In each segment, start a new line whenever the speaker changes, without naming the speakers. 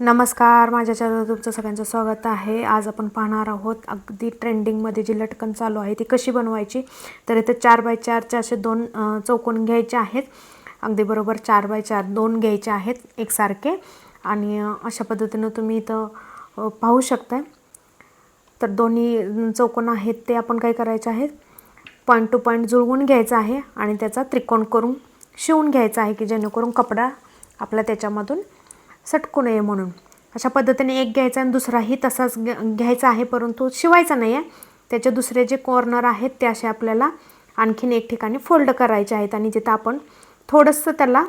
नमस्कार माझ्या चॅनलवर तुमचं सगळ्यांचं स्वागत आहे. आज आपण पाहणार आहोत अगदी ट्रेंडिंगमध्ये जी लटकन चालू आहे ती कशी बनवायची? तर इथे चार बाय चारचे असे दोन चौकोन घ्यायचे आहेत. अगदी बरोबर चार बाय चार दोन घ्यायचे आहेत एकसारखे. आणि अशा पद्धतीनं तुम्ही इथं पाहू शकता तर दोन्ही चौकोन आहेत ते आपण काय करायचे आहेत? पॉईंट टू पॉईंट जुळवून घ्यायचं आहे आणि त्याचा त्रिकोण करून शिवून घ्यायचा आहे की जेणेकरून कपडा आपला त्याच्यामधून सटकू नये म्हणून. अशा पद्धतीने एक घ्यायचा आणि दुसराही तसाच घ्यायचा आहे परंतु शिवायचा नाही आहे त्याचे दुसरे जे कॉर्नर आहेत ते असे आपल्याला आणखीन एक ठिकाणी फोल्ड करायचे आहेत आणि तिथं आपण थोडंसं त्याला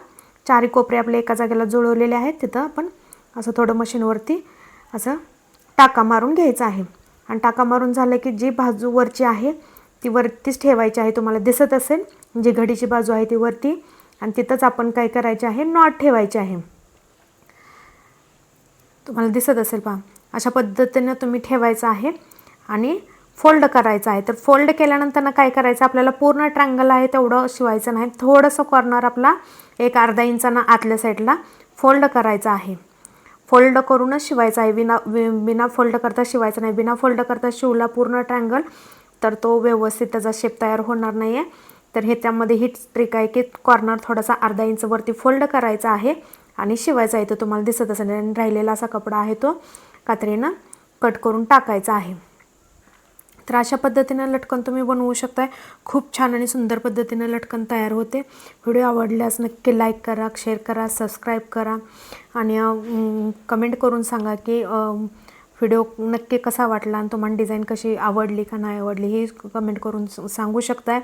चारी कोपरे आपले एका जागेला जुळवलेले आहेत तिथं आपण असं थोडं मशीनवरती असं टाका मारून घ्यायचा आहे. आणि टाका मारून झालं की जी बाजू वरची आहे ती वरतीच ठेवायची आहे. तुम्हाला दिसत असेल जी घडीची बाजू आहे ती वरती. आणि तिथंच आपण काय करायचे आहे नॉट ठेवायचे आहे. तुम्हाला दिसत असेल पहा अशा पद्धतीनं तुम्ही ठेवायचं आहे आणि फोल्ड करायचं आहे. तर फोल्ड केल्यानंतर ना काय करायचं? आपल्याला पूर्ण ट्रँगल आहे तेवढं शिवायचं नाही. थोडंसं कॉर्नर आपला एक अर्धा इंचानं आतल्या साईडला फोल्ड करायचा आहे. फोल्ड करूनच शिवायचा आहे. विना वि बिना फोल्ड करता शिवायचा नाही. बिना फोल्ड करता शिवला पूर्ण ट्रँगल तर तो व्यवस्थित त्याचा शेप तयार होणार नाही आहे तर हे त्यामध्ये हीच ट्रिक आहे की कॉर्नर थोडासा अर्धा इंचवरती फोल्ड करायचा आहे. आणि शिवायचा आहे तुम्हाला दिसत असेल. आणि राहिलेला असा कपडा आहे तो कात्रीनं कट करून टाकायचा आहे. तर अशा पद्धतीनं लटकन तुम्ही बनवू शकताय. खूप छान आणि सुंदर पद्धतीनं लटकन तयार होते. व्हिडिओ आवडल्यास नक्की लाईक करा शेअर करा सबस्क्राईब करा. आणि कमेंट करून सांगा की व्हिडिओ नक्की कसा वाटला आणि तुम्हाला डिझाईन कशी आवडली का नाही आवडली हे कमेंट करून सांगू शकताय.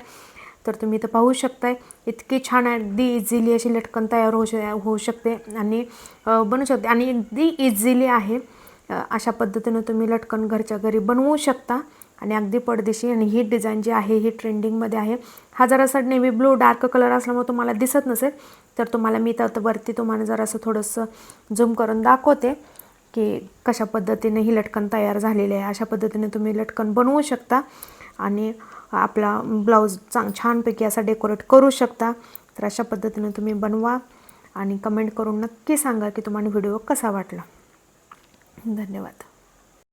तर तुम्ही इथं पाहू शकताय. इतकी छान अगदी इझिली अशी लटकन तयार होऊ श होऊ शकते. आणि बनू शकते. आणि अगदी इझिली आहे. अशा पद्धतीनं तुम्ही लटकन घरच्या घरी बनवू शकता. आणि अगदी पडदेशी आणि ही डिझाईन जी आहे ही ट्रेंडिंगमध्ये आहे. हा जरासा नेव्ही ब्लू डार्क कलर असल्यामुळे तुम्हाला दिसत नसेल. तर तुम्हाला मी तर वरती तुम्हाला जरासं थोडंसं झूम करून दाखवते. की कशा पद्धतीने ही लटकन तयार झालेली आहे अशा पद्धतीने तुम्ही लटकन बनवू शकता आणि आपला ब्लाऊज चांग छानपैकी असा डेकोरेट करू शकता. तर अशा पद्धतीने तुम्ही बनवा आणि कमेंट करून नक्की सांगा की तुम्हाला व्हिडिओ कसा वाटला. धन्यवाद.